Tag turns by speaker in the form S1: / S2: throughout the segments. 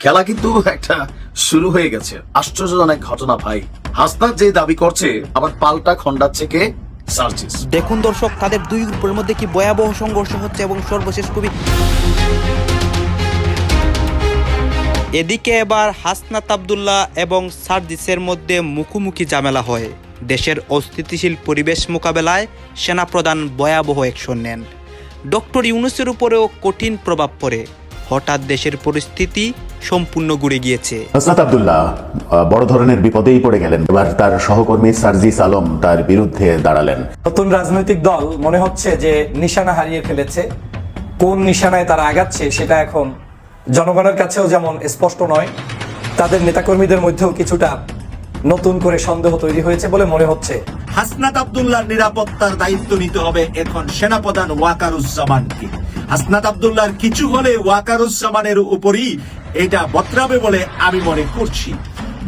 S1: খেলা কিন্তু একটা শুরু হয়ে গেছে। আশ্চর্যজনক ঘটনা ভাই। হাসনাত যে দাবি করছে, আবার পাল্টা খন্ডাচ্ছে কে? সার্জিস।
S2: দেখুন দর্শক, তাদের দুই গ্রুপের মধ্যে কি ভয়াবহ সংঘর্ষ হচ্ছে এবং সর্বশেষ কবি এদিকে এবার হাসনাত আবদুল্লাহ এবং সার্জিসের মধ্যে মুখোমুখি ঝামেলা হয়। দেশের অস্থিতিশীল পরিবেশ মোকাবেলায় সেনাপ্রধান ভয়াবহ অ্যাকশন নেন। ডক্টর ইউনুসের উপরেও কঠিন প্রভাব পড়ে। হঠাৎ দেশের পরিস্থিতি সম্পূর্ণ ঘুরে গিয়েছে।
S3: হাসনাত আবদুল্লাহ বড় ধরনের বিপদেই পড়ে গেলেন। এবার তার সহকর্মী সার্জিস আলম তার বিরুদ্ধে দাঁড়ালেন।
S4: নতুন রাজনৈতিক দল মনে হচ্ছে যে নিশানা হারিয়ে ফেলেছে। কোন নিশানায় তারা আগাচ্ছে সেটা এখন জনগণের কাছেও যেমন স্পষ্ট নয় তাদের নেতাকর্মীদের মধ্যেও কিছুটা নতুন করে সন্দেহ তৈরি হয়েছে বলে মনে হচ্ছে।
S5: হাসনাত আবদুল্লাহর নিরাপত্তার দায়িত্ব নিতে হবে এখন সেনাপ্রধান ওয়াকারুজ্জামানকে। হাসনাত আবদুল্লাহর কিছু হলে ওয়াকারুজ্জামানের উপরই এটা বতরাবে বলে আমি মনে করছি।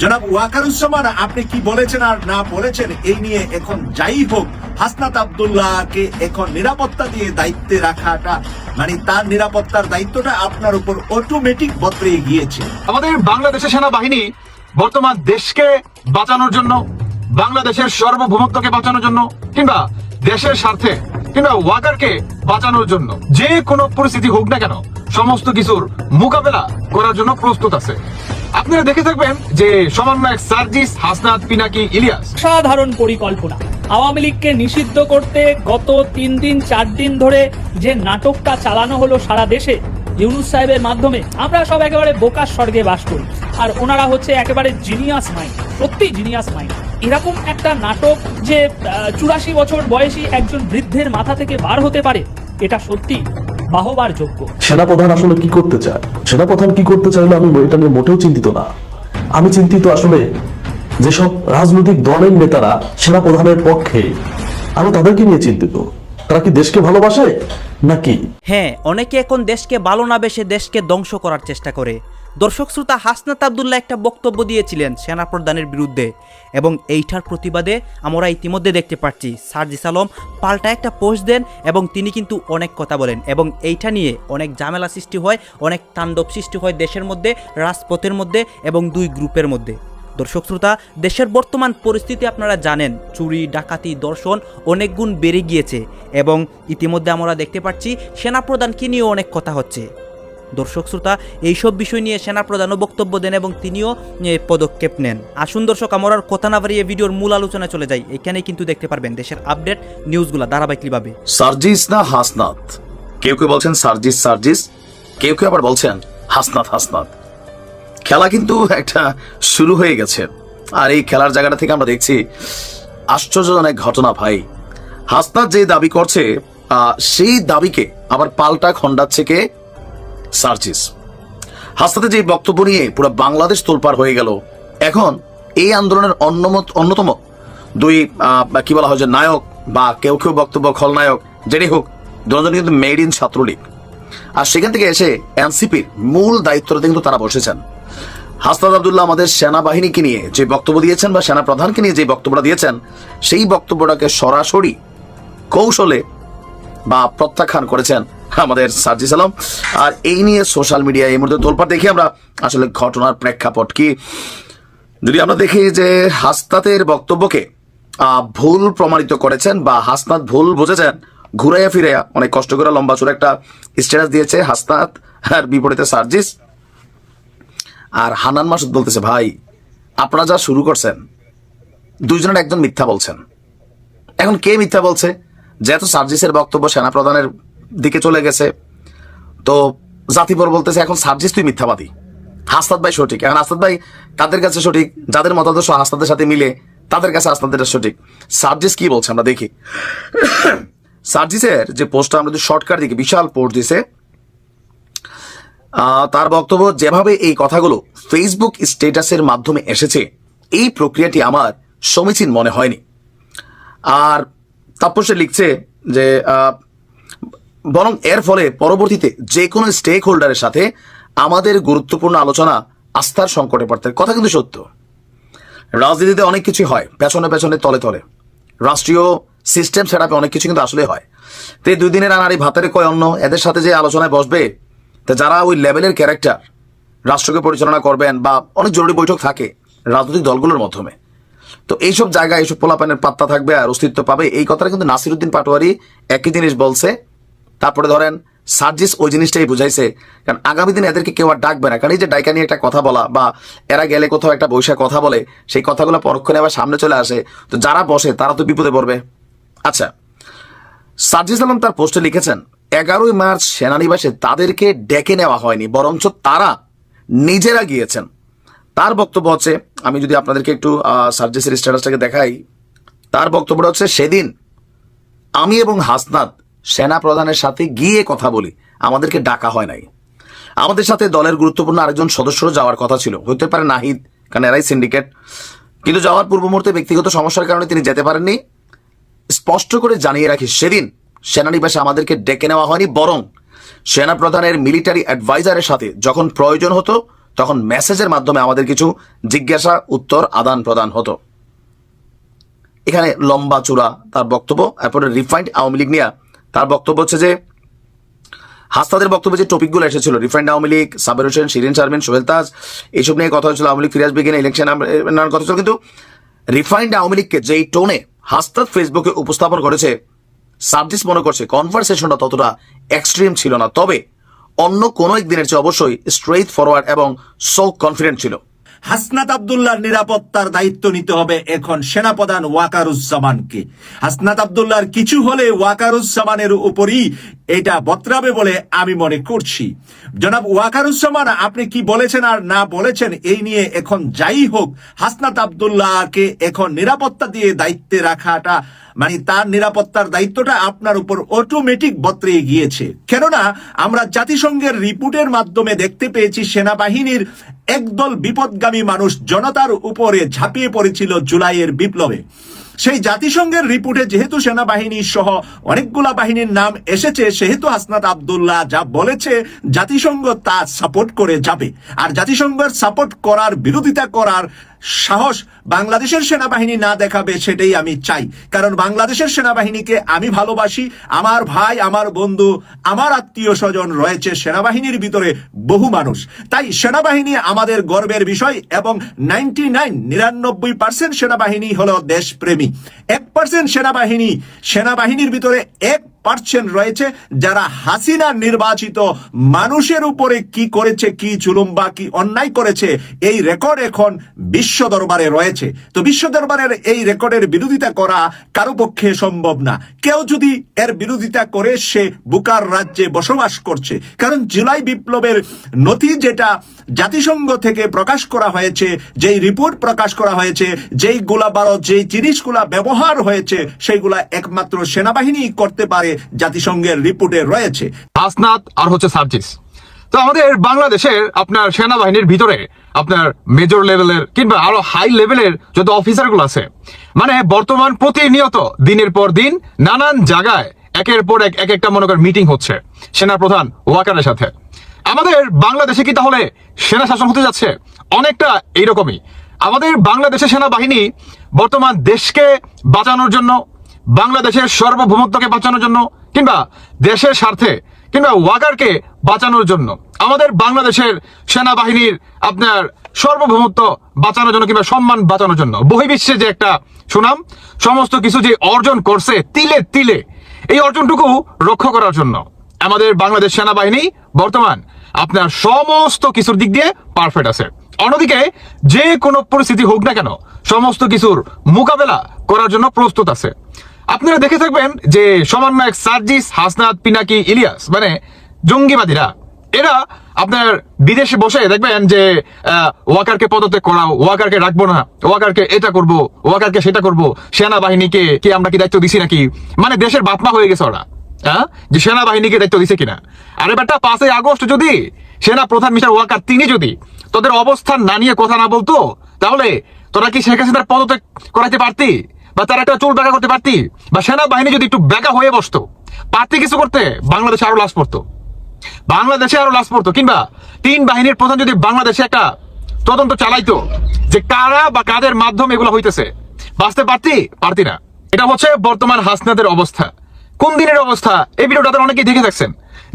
S5: জনাব ওয়াকারুজ্জামান, আপনি কি বলেছেন আর না বলেছেন, এই নিয়ে এখন যাই হোক, হাসনাত আবদুল্লাহকে এখন নিরাপত্তা দিয়ে দায়িত্বে রাখাটা মানে তার নিরাপত্তার দায়িত্বটা আপনার উপর অটোমেটিক বতরে গিয়েছে।
S6: আমাদের বাংলাদেশের সেনাবাহিনী বর্তমান দেশকে বাঁচানোর জন্য, বাংলাদেশের সার্বভৌমত্বকে বাঁচানোর জন্য, কিংবা দেশের স্বার্থে কিংবা ওয়াকারকে বাঁচানোর জন্য। যে কোনো পরিস্থিতি হোক না কেন, সমস্ত কিছুর মোকাবেলা করার জন্য প্রস্তুত আছে। আপনারা দেখে থাকবেন যে সমন্বয়ক সার্জিস হাসনাত পিনাকি ইলিয়াস।
S7: সাধারণ পরিকল্পনা। আওয়ামী লীগকে নিষিদ্ধ করতে গত তিন দিন, চার দিন ধরে যে নাটকটা চালানো হলো সারা দেশে, ইউনুস সাহেবের মাধ্যমে, আমরা সব একেবারে বোকার স্বর্গে বাস করি। আর ওনারা হচ্ছে একেবারে জিনিয়াস মাইন্ড সত্যি জিনিয়াস মাইন্ড এরকম একটা নাটক যে চুরাশি বছর বয়সী একজন বৃদ্ধের মাথা থেকে বার হতে পারে এটা সত্যি বাহবার যোগ্য।
S8: সেনাপ্রধান আসলে কি করতে চায়? সেনাপ্রধান কি করতে চাইলে আমি এটা নিয়ে মোটেও চিন্তিত না। আমি চিন্তিত আসলে যেসব রাজনৈতিক দলের নেতারা সেনাপ্রধানের পক্ষে আমি তাদেরকে নিয়ে চিন্তিত। তারা কি দেশকে ভালোবাসে? নাকি?
S2: হ্যাঁ অনেকে এখন দেশকে ভালো না বেসে দেশকে ধ্বংস করার চেষ্টা করে। দর্শক শ্রোতা, হাসনাত আবদুল্লাহ একটা বক্তব্য দিয়েছিলেন সেনাপ্রধানের বিরুদ্ধে এবং এইটার প্রতিবাদে আমরা ইতিমধ্যে দেখতে পাচ্ছি। সার্জিস আলম পাল্টা একটা পোস্ট দেন এবং তিনি কিন্তু অনেক কথা বলেন এবং এইটা নিয়ে অনেক ঝামেলা সৃষ্টি হয়, অনেক তাণ্ডব সৃষ্টি হয় দেশের মধ্যে, রাজপথের মধ্যে এবং দুই গ্রুপের মধ্যে। দর্শক শ্রোতা, দেশের বর্তমান পরিস্থিতি আপনারা জানেন, চুরি, ডাকাতি, দর্শন অনেক গুণ বেড়ে গিয়েছে এবং ইতিমধ্যে আমরা দেখতে পাচ্ছি সেনাপ্রধানকে নিয়েও অনেক কথা হচ্ছে। দর্শক শ্রোতা, এইসব বিষয় নিয়ে সেনাপ্রধানও বক্তব্য দেন এবং তিনিও পদক্ষেপ নেন। আসুন দর্শক, আমরা কথা না বাড়িয়ে ভিডিওর মূল আলোচনায় চলে যাই। এখানেই কিন্তু দেখতে পারবেন দেশের আপডেট নিউজগুলো ধারাবাহিকভাবে।
S1: সার্জিস না হাসনাত? কেউ কেউ বলছেন সার্জিস সার্জিস। কেউ কেউ আবার বলছেন হাসনাত হাসনাত। খেলা কিন্তু একটা শুরু হয়ে গেছে। আর এই খেলার জায়গাটা থেকে আমরা দেখছি, আশ্চর্যজনক ঘটনা ভাই। হাসনাত যে দাবি করছে সেই দাবিকে আবার পাল্টা খন্ডাচ্ছে কে? সার্জিস। হাসনাতের যে বক্তব্য নিয়ে পুরো বাংলাদেশ তোলপার হয়ে গেল, এখন এই আন্দোলনের অন্যমত অন্যতম দুই কি বলা হয় নায়ক বা কেউ কেউ বক্তব্য খলনায়ক যেটি হোক দুজন কিন্তু মেড ইন ছাত্রলীগ। আর সেখান থেকে এসে এনসিপির মূল দায়িত্বটা কিন্তু তারা বসেছেন। হাসনাত আবদুল্লাহ আমাদের সেনাবাহিনীকে নিয়ে যে বক্তব্য দিয়েছেন বা সেনা প্রধানকে নিয়ে যে বক্তব্যটা দিয়েছেন, সেই বক্তব্যটাকে সরাসরি কৌশলে বা প্রত্যাখ্যান করেছেন আমাদের সার্জিস আলম আর এই নিয়ে সোশ্যাল মিডিয়ায় এই মুহূর্তে তোলপাড় দেখি আমরা। আসলে ঘটনার প্রেক্ষাপট কি? যদি আমরা দেখি যে হাসনাতের বক্তব্যকে ভুল প্রমাণিত করেছেন বা হাসনাত ভুল বুঝেছেন, ঘুরাইয়া ফিরাইয়া অনেক কষ্ট করে লম্বা চূড়া একটা স্ট্যাটাস দিয়েছে হাসনাত আর বিপরীতে সার্জিস। আর হানান মাসুদ বলতেছে, ভাই, আপনারা যা শুরু করছেন, দুইজনের একজন মিথ্যা বলছেন। এখন কে মিথ্যা বলছে? যেহেতু সার্জিসের বক্তব্য সেনাপ্রধানের দিকে চলে গেছে। তো জাতিপর বলতেছে, এখন সার্জিস, তুই মিথ্যাবাদী। হাসনাত ভাই সঠিক। এখন হাসনাত ভাই তাদের কাছে সঠিক? যাদের মতাদর্শ হাসনাদের সাথে মিলে, তাদের কাছে হাসনাদের সঠিক। সার্জিস কি বলছে আমরা দেখি। সার্জিসের যে পোস্টটা, আমরা যদি শর্টকাট দিকে বিশাল পোস্ট দিছে। তার বক্তব্য, যেভাবে এই কথাগুলো ফেসবুক স্ট্যাটাসের মাধ্যমে এসেছে, এই প্রক্রিয়াটি আমার সমীচীন মনে হয়নি। আর তারপর সে লিখছে যে বরং এর ফলে পরবর্তীতে যে কোনো স্টেক হোল্ডারের সাথে আমাদের গুরুত্বপূর্ণ আলোচনা, আস্থার সংকটে পড়তে। কথা কিন্তু সত্য। রাজনীতিতে অনেক কিছু হয়, পেছনে পেছনে, তলে তলে। রাষ্ট্রীয় সিস্টেম সেট অনেক কিছু কিন্তু আসলে হয়। তো দুই দিনের আনারি ভাতের কয় অন্য এদের সাথে যে আলোচনায় বসবে, তা যারা ওই লেভেলের ক্যারেক্টার রাষ্ট্রকে পরিচালনা করবেন বা অনেক জরুরি বৈঠক থাকে, রাজনৈতিক দলগুলোর মাধ্যমে। তো এইসব জায়গায়, এইসব পোলাপানের পাত্তা থাকবে আর অস্তিত্ব পাবে, এই কথাটা কিন্তু নাসিরুদ্দিন পাটোয়ারি একই জিনিস বলছে তারপরে ধরেন সার্জিস ওই জিনিসটাই বুঝাইছে। কারণ আগামী দিনে এদেরকে কেউ আর ডাকবে না। কারণ এই যে ডাইকা নিয়ে একটা কথা বলা বা এরা গেলে কোথাও একটা বৈশাখ কথা বলে, সেই কথাগুলো পরক্ষণে আবার সামনে চলে আসে। তো যারা বসে, তারা তো বিপদে পড়বে। আচ্ছা সার্জিস আলম তার পোস্টে লিখেছেন, এগারোই মার্চ সেনানিবাসে তাদেরকে ডেকে নেওয়া হয়নি, বরঞ্চ তারা নিজেরা গিয়েছেন। তার বক্তব্য হচ্ছে, আমি যদি আপনাদেরকে একটু সার্জিসের স্ট্যাটাসটাকে দেখাই, তার বক্তব্যটা হচ্ছে, সেদিন আমি এবং হাসনাত সেনা প্রধানের সাথে গিয়ে কথা বলি। আমাদেরকে ডাকা হয় নাই। আমাদের সাথে দলের গুরুত্বপূর্ণ আরেকজন সদস্যরও যাওয়ার কথা ছিল। হতে পারে নাহিদ কারণ এরাই সিন্ডিকেট। কিন্তু যাওয়ার পূর্ব মুহূর্তে ব্যক্তিগত সমস্যার কারণে তিনি যেতে পারেননি। স্পষ্ট করে জানিয়ে রাখি, সেদিন সেনানিবাসে আমাদেরকে ডেকে নেওয়া হয়নি, বরং সেনা প্রধানের মিলিটারি অ্যাডভাইজারের সাথে যখন প্রয়োজন হতো, তখন মেসেজের মাধ্যমে আমাদের কিছু জিজ্ঞাসা, উত্তর, আদান প্রদান হতো। এখানে লম্বা চূড়া তার বক্তব্য, এরপরে রিফাইন্ড আওয়ামী লীগ নিয়ে তার বক্তব্য হচ্ছে যে, হাস্তাদের বক্তব্যে যে টপিকগুলো এসেছিল, রিফাইন্ড আওয়ামী লীগ, সাবের হোসেন, শিরিন শারমিন, সোহেল তাজ এইসব নিয়ে কথা হয়েছিল আওয়ামী লীগ, ফিরাজ বিজ্ঞান ইলেকশন কথা ছিল কিন্তু রিফাইন্ড আওয়ামী লীগকে যেই টোনে হাস্তাদ ফেসবুকে উপস্থাপন করেছে সাবজিস মনে করছে কনভারসেশনটা ততটা এক্সট্রিম ছিল না। তবে অন্য কোনো একদিনের চেয়ে অবশ্যই স্ট্রেইট ফরওয়ার্ড এবং সো কনফিডেন্ট ছিল।
S5: হাসনাত আবদুল্লাহর নিরাপত্তার দায়িত্ব নিতে হবে এখন সেনাপ্রধান ওয়াকারুজ্জামানকে। হাসনাত আবদুল্লাহর কিছু হলে ওয়াকারুজ্জামানের উপরই এটা বতরাবে বলে আমি মনে করছি। জনাব ওয়াকারুজ্জামান, আপনি কি বলেছেন আর না বলেছেন, এই নিয়ে এখন যাই হোক, হাসনাত আবদুল্লাহকে এখন নিরাপত্তা দিয়ে দায়িত্বে রাখাটা মানে তার নিরাপত্তার দায়িত্বটা আপনার উপর অটোমেটিক বত্রে গিয়েছে। কেননা, আমরা জাতিসংঘের রিপোর্টের মাধ্যমে দেখতে পেয়েছি, সেনাবাহিনীর একদল বিপদগামী মানুষ জনতার উপরে ঝাঁপিয়ে পড়েছিল জুলাইয়ের বিপ্লবে। সেই জাতিসংঘের রিপোর্টে যেহেতু সেনাবাহিনী সহ অনেকগুলা বাহিনীর নাম এসেছে, সেহেতু হাসনাত আবদুল্লাহ যা বলেছে, জাতিসংঘ তা সাপোর্ট করে যাবে। আর জাতিসংঘের সাপোর্ট করার, বিরোধিতা করার সাহস বাংলাদেশের সেনাবাহিনী না দেখাবে সেটাই আমি চাই। কারণ বাংলাদেশের সেনাবাহিনীকে আমি ভালোবাসি, আমার ভাই, আমার বন্ধু, আমার আত্মীয় স্বজন রয়েছে সেনাবাহিনীর ভিতরে বহু মানুষ। তাই সেনাবাহিনী আমাদের গর্বের বিষয় এবং নাইনটি নাইন, নিরানব্বই পার্সেন্ট সেনাবাহিনী হলো দেশপ্রেমী। এক পার্সেন্ট সেনাবাহিনী সেনাবাহিনীর ভিতরে এক পার্সেন্ট রয়েছে যারা হাসিনা নির্বাচিত মানুষের উপরে কি করেছে, কি জুলুম বা কি অন্যায় করেছে, এই রেকর্ড এখন বিশ্ব দরবারে রয়েছে। তো বিশ্ব দরবারের এই রেকর্ডের বিরোধিতা করা কারও পক্ষে সম্ভব না। কেউ যদি এর বিরোধিতা করে সে বুকার রাজ্যে বসবাস করছে। কারণ জুলাই বিপ্লবের নথি যেটা জাতিসংঘ থেকে প্রকাশ করা হয়েছে, যেই রিপোর্ট প্রকাশ করা হয়েছে, যেই গোলা বারো যেই জিনিসগুলা ব্যবহার হয়েছে, সেইগুলা একমাত্র সেনাবাহিনী করতে পারে, জাতিসংঘের রিপোর্টে রয়েছে।
S6: হাসনাত আর হচ্ছে সার্জিস। তো আমাদের বাংলাদেশের আপনার সেনাবাহিনীর ভিতরে আপনার মেজর লেভেলের কিংবা আরও হাই লেভেলের যত অফিসারগুলো আছে মানে বর্তমান প্রতিনিয়ত দিনের পর দিন নানান জায়গায় একের পর এক এক একটা মনে করেন মিটিং হচ্ছে সেনা প্রধান ওয়াকারের সাথে। আমাদের বাংলাদেশে কি তাহলে সেনা শাসন হতে যাচ্ছে? অনেকটা এইরকমই। আমাদের বাংলাদেশের সেনাবাহিনী বর্তমান দেশকে বাঁচানোর জন্য, বাংলাদেশের সর্বভৌমত্বকে বাঁচানোর জন্য, কিংবা দেশের স্বার্থে, কিংবা ওয়াকারকে বাঁচানোর জন্য। আমাদের বাংলাদেশের সেনাবাহিনীর আপনার সর্বভৌমত্ব বাঁচানোর জন্য কিংবা সম্মান বাঁচানোর জন্য। বহির্বিশ্বে যে একটা সুনাম, সমস্ত কিছু যে অর্জন করছে তিলে তিলে, এই অর্জনটুকু রক্ষা করার জন্য। আমাদের বাংলাদেশ সেনাবাহিনী বর্তমান আপনার সমস্ত কিছুর দিক দিয়ে পারফেক্ট আছে। অন্যদিকে, যে কোনো পরিস্থিতি হোক না কেন, সমস্ত কিছুর মোকাবেলা করার জন্য প্রস্তুত আছে। আপনারা দেখে থাকবেন যে সমন্বয়ক সার্জিস, হাসনাত, পিনাকি, ইলিয়াস মানে জঙ্গিবাদীরা, এরা আপনার বিদেশে বসে দেখবেন যে ওয়াকারকে পদত্যাগ করাও, ওয়াকারকে রাখব না, ওয়াকারকে এটা করব, ওয়াকারকে সেটা করব, সেনাবাহিনীকে, কি আমরা কি দায়িত্ব দিছি নাকি? মানে দেশের বাপমা হয়ে গেছে ওরা। হ্যাঁ? যে সেনাবাহিনীকে দায়িত্ব দিছে কিনা? আর এবারটা পাঁচই আগস্ট যদি, সেনা প্রধান মিস্টার ওয়াকার তিনি যদি তোদের অবস্থান না নিয়ে কথা না বলতো, তাহলে তোরা কি শেখ হাসিনার পদত্যাগ করাইতে পারতি? বা তারা একটা চুল বেকা করতে পারতি? বা সেনাবাহিনী যদি একটু বেকা হয়ে বসতো, পারতি কিছু করতে? বাংলাদেশে আরও লাশ পড়তো। বাংলাদেশে আরও লাশ পড়তো। কিংবা তিন বাহিনীর প্রধান যদি বাংলাদেশে একটা তদন্ত চালাইতো, যে কারা বা কাদের মাধ্যমে এগুলো হইতেছে, বাঁচতে পারতি? পারতি না। এটা হচ্ছে বর্তমান হাসনাদের অবস্থা। কোন দিনের অবস্থা? এই ভিডিওটা আপনারা অনেকেই দেখে থাকছেন।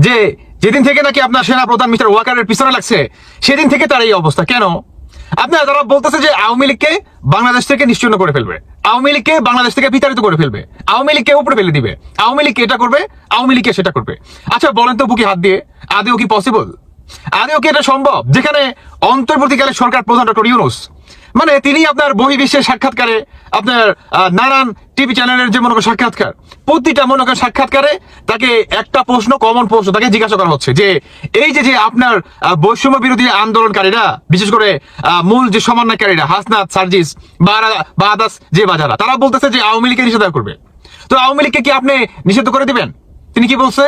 S6: যে যেদিন থেকে নাকি আপনার সেনা প্রধান মিস্টার ওয়াকারের পিছনে লাগছে, সেদিন থেকে তার এই অবস্থা। কেন? আপনার তারা বলতেছে যে আওয়ামী লীগকে বাংলাদেশ থেকে নিশ্চিন্ন করে ফেলবে, আওয়ামী লীগকে বাংলাদেশ থেকে বিতাড়িত করে ফেলবে, আওয়ামী লীগকে উপরে ফেলে দিবে, আওয়ামী লীগ এটা করবে, আওয়ামী লীগকে সেটা করবে। আচ্ছা বলেন তো বুকি হাত দিয়ে, আদেও কি পসিবল আদেও কি এটা সম্ভব? যেখানে অন্তর্বর্তীকালে সরকার প্রধান ডক্টর ইউনুস মানে তিনি আপনার বহির্বিশ্বের সাক্ষাৎকারে আপনার নানান টিভি চ্যানেলের যে মনে করেন সাক্ষাৎকার, প্রতিটা মনে করেন সাক্ষাৎকারে তাকে একটা প্রশ্ন কমন প্রশ্ন তাকে জিজ্ঞাসা করা হচ্ছে যে, এই যে যে আপনার বৈষম্য বিরোধী আন্দোলনকারীরা, বিশেষ করে মূল যে সমন্বয়কারীরা, হাসনাত, সার্জিস বা আদাস যে বাজারা, তারা বলতেছে যে আওয়ামী লীগকে নিষেধাজ্ঞা করবে। তো আওয়ামী লীগকে কি আপনি নিষিদ্ধ করে দিবেন? তিনি কি বলছে?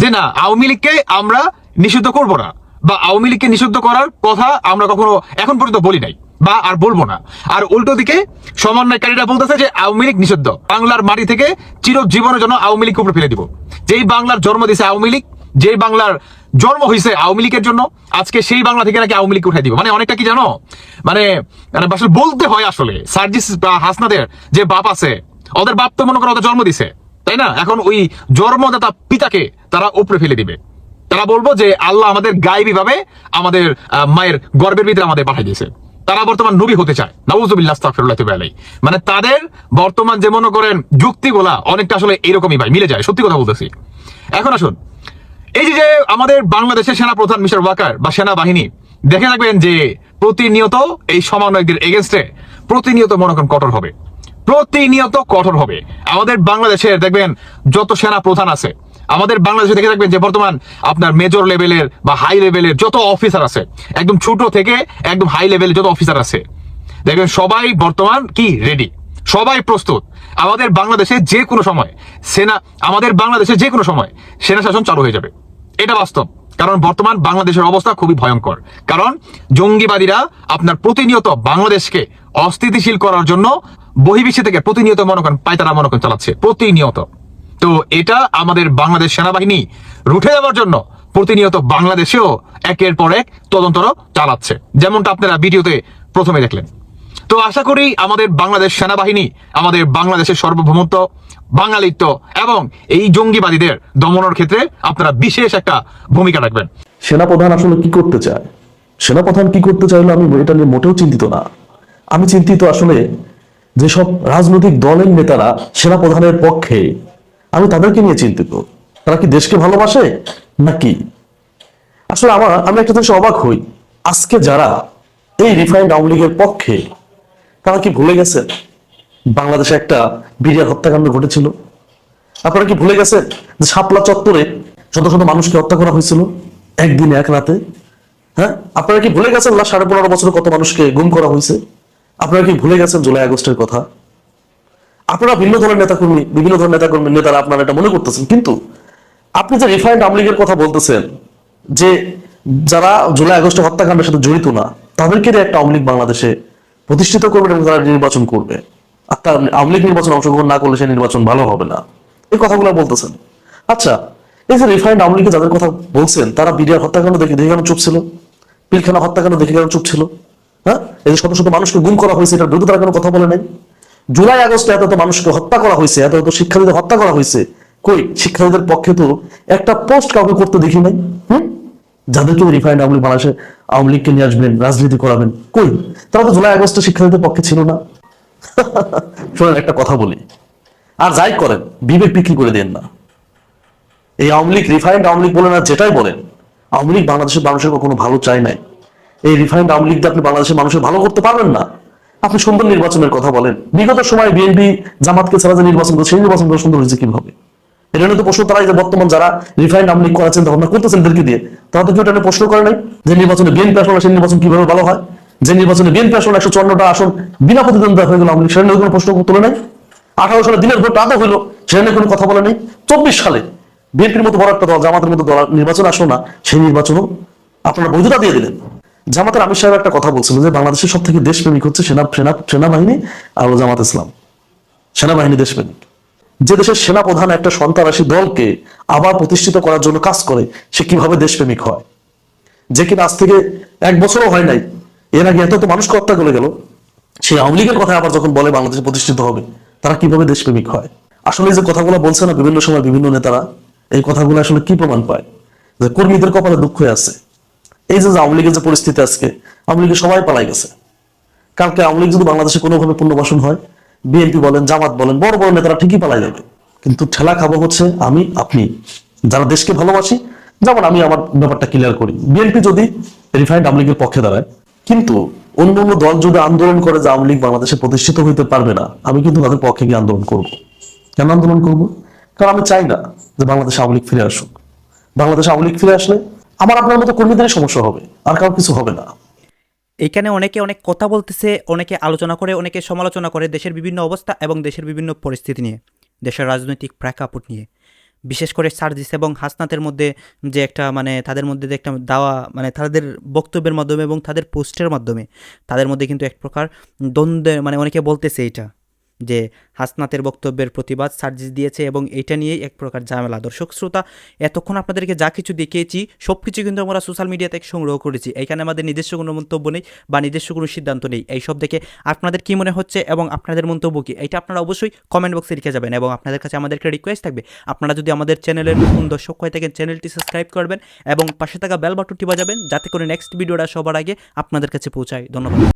S6: যে না, আওয়ামী লীগকে আমরা নিষিদ্ধ করব না। বা আওয়ামী লীগকে নিষিদ্ধ করার কথা আমরা কখনো এখন পর্যন্ত বলি নাই। বা আর বলব না। আর উল্টো দিকে সমন্বয়কারীরা বলতেছে যে আওয়ামী লীগ নিষিদ্ধ। বাংলার মাটি থেকে চিরজীবনের জন্য আওয়ামী লীগ উপরে ফেলে দিব। যেই বাংলার জন্ম দিছে আওয়ামী লীগ, যেই বাংলার জন্ম হয়েছে আওয়ামী লীগের জন্য, আজকে সেই বাংলা থেকে নাকি আওয়ামী লীগ উঠাই দিব। মানে অনেকটা কি জানো? মানে মানে আসলে বলতে হয় আসলে, সার্জিস হাসনাদের যে বাপ আছে, ওদের বাপ তো মনে করো ওদের জন্ম দিছে, তাই না? এখন ওই জন্মদাতা পিতাকে তারা উপরে ফেলে দিবে। তারা বলব যে আল্লাহ আমাদের গায়েবী ভাবে আমাদের মায়ের গর্বের ভিতরে আমাদের পাঠিয়ে দিয়েছে। তারা বর্তমান নবী হতে চায়। নাউজুবিল্লাহ, আস্তাগফিরুল্লাহ তুবু আলাইহি। মানে তাদের বর্তমান যে মনে করেন যুক্তিগুলা অনেকটা আসলে এরকমই ভাই, মিলে যায়। সত্যি কথা বলতেছি। এখন আসুন। এই যে যে আমাদের বাংলাদেশের সেনা প্রধান মিস্টার ওয়াকার বা সেনাবাহিনী, দেখে রাখবেন যে প্রতিনিয়ত এই সমন্বয়কদের এগেনস্টে প্রতিনিয়ত মনে করেন কঠোর হবে। প্রতিনিয়ত কঠোর হবে। আমাদের বাংলাদেশের, দেখবেন, যত সেনা প্রধান আছে আমাদের বাংলাদেশে দেখে থাকবেন যে বর্তমান আপনার মেজর লেভেলের বা হাই লেভেলের যত অফিসার আছে, একদম ছোট থেকে একদম হাই লেভেলের যত অফিসার আছে, দেখবেন সবাই বর্তমান কি রেডি সবাই প্রস্তুত। আমাদের বাংলাদেশে যে কোনো সময় সেনা, আমাদের বাংলাদেশে যে কোনো সময় সেনা শাসন চালু হয়ে যাবে। এটা বাস্তব। কারণ বর্তমান বাংলাদেশের অবস্থা খুবই ভয়ঙ্কর। কারণ জঙ্গিবাদীরা আপনার প্রতিনিয়ত বাংলাদেশকে অস্থিতিশীল করার জন্য বহির্বিশ্ব থেকে প্রতিনিয়ত মনে করেন পায়তারা মনে করেন চালাচ্ছে। প্রতিনিয়ত। তো এটা আমাদের বাংলাদেশ সেনাবাহিনী রুঠে দেওয়ার জন্য প্রতিনিয়ত বাংলাদেশেও একের পর এক তদন্তর চালাচ্ছে। যেমনটা আপনারা ভিডিওতে প্রথমে দেখলেন। তো আশা করি আমাদের বাংলাদেশ সেনাবাহিনী, আমাদের বাংলাদেশের সার্বভৌমত্ব, বাঙালিত্ব এবং এই জঙ্গিবাদীদের দমনের ক্ষেত্রে আপনারা বিশেষ একটা ভূমিকা রাখবেন।
S8: সেনাপ্রধান আসলে কি করতে চায়? সেনাপ্রধান কি করতে চাইলে আমি এটা নিয়ে মোটেও চিন্তিত না। আমি চিন্তিত আসলে যেসব রাজনৈতিক দলের নেতারা সেনাপ্রধানের পক্ষে আমি তাদেরকে নিয়ে চিন্তিত। তারা কি দেশকে ভালোবাসে? নাকি? আসলে আমার, আমি একটা জিনিস অবাক হই। আজকে যারা এই রিফাইন্ড আওয়ামী লীগের পক্ষে, তারা কি ভুলে গেছে? বাংলাদেশে একটা বিরিয়ার হত্যাকাণ্ড ঘটেছিল। আপনারা কি ভুলে গেছেন যে শাপলা চত্বরে শত শত মানুষকে হত্যা করা হয়েছিল? একদিন এক রাতে। হ্যাঁ? আপনারা কি ভুলে গেছেন সাড়ে পনেরো বছরে কত মানুষকে গুম করা হয়েছে? আপনারা কি ভুলে গেছেন জুলাই আগস্টের কথা? আপনারা ভিন্ন ধরনের নেতাকর্মী, বিভিন্ন ধরনের নেতাকর্মী নেতারা আপনারা এটা মনে করতেছেন। কিন্তু আপনি যে রিফাইন্ড আওয়ামী লীগের কথা বলতেছেন, যে যারা জুলাই, আগস্টে হত্যাকাণ্ডের সাথে জড়িত না, তাদেরকে একটা আওয়ামী লীগ বাংলাদেশে প্রতিষ্ঠিত করবে এবং তারা নির্বাচন করবে। আর তার আওয়ামী লীগ নির্বাচন অংশগ্রহণ না করলে সেই নির্বাচন ভালো হবে না। এই কথাগুলো বলতেছেন। আচ্ছা এই যে রিফাইন্ড আওয়ামী লীগে যাদের কথা বলছেন, তারা বিডিআর হত্যাকাণ্ড দেখে দেখে কেন চুপ ছিল? পিলখানা হত্যাকাণ্ড দেখে কেন চুপ ছিল? হ্যাঁ? এই যে শত শত মানুষকে গুম করা হয়েছে, এটার বিরুদ্ধে তারা কোনো কথা বলে নাই? জুলাই আগস্টে এত মানুষকে হত্যা করা হয়েছে এত শিক্ষার্থীদের হত্যা করা হয়েছে। কই? শিক্ষার্থীদের পক্ষে তো একটা পোস্ট কাউকে করতে দেখি নাই, হুম? যাদেরকে রিফাইন্ড আওয়ামী বাংলাদেশে আওয়ামী লীগকে নিয়ে আসবেন, রাজনীতি করাবেন, কই? তারা তো জুলাই আগস্টে শিক্ষার্থীদের পক্ষে ছিল না। শোনেন, একটা কথা বলি। আর যাই করেন, বিবেক বিক্রি করে দেন না। এই আওয়ামী লীগ রিফাইন্ড আওয়ামী লীগ বলেন আর যেটাই বলেন, আওয়ামী লীগ বাংলাদেশের মানুষের কখনো ভালো চায় নাই। এই রিফাইন্ড আওয়ামী লীগ আপনি বাংলাদেশের মানুষের ভালো করতে পারবেন না। আপনি সুন্দর নির্বাচনের কথা বলেন। বিগত সময় বিএনপি জামাতকে ছাড়া যে নির্বাচন করছে, সেই নির্বাচন সুন্দর হয়েছে কীভাবে? এটা নিয়ে তো প্রশ্ন তারাই যে বর্তমান যারা লীগ করার চিন্তা ভাবনা করতেছেন এদেরকে দিয়ে। তারা তো কেউ এটা প্রশ্ন করে নাই যে নির্বাচনে বিএনপি আসলে সেই নির্বাচন কীভাবে ভালো হয়? যে নির্বাচনে বিএনপি আসলে একশো চুয়ান্নটা আসন বিনা প্রতিদ্বন্দ্বিতা হয়ে গেল লীগ, সেটা কোনো প্রশ্ন তোলে নাই। আঠারো সালে দিনের ভোট আদৌ হইল সেখানে কোনো কথা বলে নেই। চব্বিশ সালে বিএনপির মতো বড় একটা দল, জামাতের মতো দল নির্বাচন আসলো না, সেই নির্বাচনও আপনারা বৈধতা দিয়ে দিলেন। জামাতের আমির সাহেব একটা কথা বলছিল যে বাংলাদেশের সব থেকে দেশপ্রেমিক হচ্ছে সেনা সেনা সেনাবাহিনী আর জামাত ইসলাম। সেনাবাহিনী দেশপ্রেমিক। যে দেশের সেনা প্রধান একটা সন্ত্রাসী দলকে আবার প্রতিষ্ঠিত করার জন্য কাজ করে, সে কীভাবে দেশপ্রেমিক হয়? যে কিনা আজ থেকে এক বছরও হয় নাই, এর আগে এত তো মানুষকে হত্যা করে গেল, সেই আওয়ামী লীগের কথা আবার যখন বলে বাংলাদেশে প্রতিষ্ঠিত হবে, তারা কীভাবে দেশপ্রেমিক হয়? আসলে যে কথাগুলো বলছে না বিভিন্ন সময় বিভিন্ন নেতারা, এই কথাগুলো আসলে কি প্রমাণ পায়? যে কর্মীদের কপালে দুঃখ আছে। এই যে আওয়ামী লীগের যে পরিস্থিতি আজকে, আওয়ামী লীগের সবাই পালাই গেছে। কালকে আওয়ামী লীগ যদি বাংলাদেশে কোনোভাবে পুনর্বাসন হয়, বিএনপি বলেন, জামাত বলেন, বড় বড় নেতারা ঠিকই পালাই যাবে। কিন্তু ঠেলা খাব হচ্ছে আমি, আপনি। যারা দেশকে ভালোবাসি, যেমন আমি আমার ব্যাপারটা ক্লিয়ার করি। বিএনপি যদি রিফাইন্ড আওয়ামী লীগের পক্ষে দাঁড়ায়, কিন্তু অন্য অন্য দল যদি আন্দোলন করে যে আওয়ামী লীগ বাংলাদেশে প্রতিষ্ঠিত হইতে পারবে না, আমি কিন্তু তাদের পক্ষে গিয়ে আন্দোলন করব। কেন আন্দোলন করব? কারণ আমি চাই না যে বাংলাদেশে আওয়ামী লীগ ফিরে আসুক। বাংলাদেশে আওয়ামী লীগ ফিরে আসলে আমার আপনার মতো কর্মীদেরই সমস্যা হবে, আর কারও কিছু হবে না।
S2: এইখানে অনেকে অনেক কথা বলতেছে, অনেকে আলোচনা করে, অনেকে সমালোচনা করে দেশের বিভিন্ন অবস্থা এবং দেশের বিভিন্ন পরিস্থিতি নিয়ে, দেশের রাজনৈতিক প্রেক্ষাপট নিয়ে। বিশেষ করে সার্জিস এবং হাসনাতের মধ্যে যে একটা মানে তাদের মধ্যে যে একটা দাওয়া মানে তাদের বক্তব্যের মাধ্যমে এবং তাদের পোস্টের মাধ্যমে, তাদের মধ্যে কিন্তু এক প্রকার দ্বন্দ্বের মানে অনেকে বলতেছে এটা। যে হাসনাতের বক্তব্যের প্রতিবাদ সার্জিস দিয়েছে এবং এটা নিয়েই এক প্রকার ঝামেলা। দর্শক, শ্রোতা, এতক্ষণ আপনাদেরকে যা কিছু দেখিয়েছি সব কিছু কিন্তু আমরা সোশ্যাল মিডিয়া থেকে সংগ্রহ করেছি। এখানে আমাদের নিজস্ব কোনো মন্তব্য নেই বা নিজস্ব কোনো সিদ্ধান্ত নেই। এইসব দেখে আপনাদের কি মনে হচ্ছে এবং আপনাদের মন্তব্য কি? এটা আপনারা অবশ্যই কমেন্ট বক্সে লিখে যাবেন এবং আপনাদের কাছে আমাদেরকে রিকোয়েস্ট থাকবে। আপনারা যদি আমাদের চ্যানেলের নতুন দর্শক হয়ে থাকেন চ্যানেলটি সাবস্ক্রাইব করবেন এবং পাশে থাকা বেল বাটনটি বাজাবেন যাতে করে নেক্সট ভিডিওটা সবার আগে আপনাদের কাছে পৌঁছায়। ধন্যবাদ।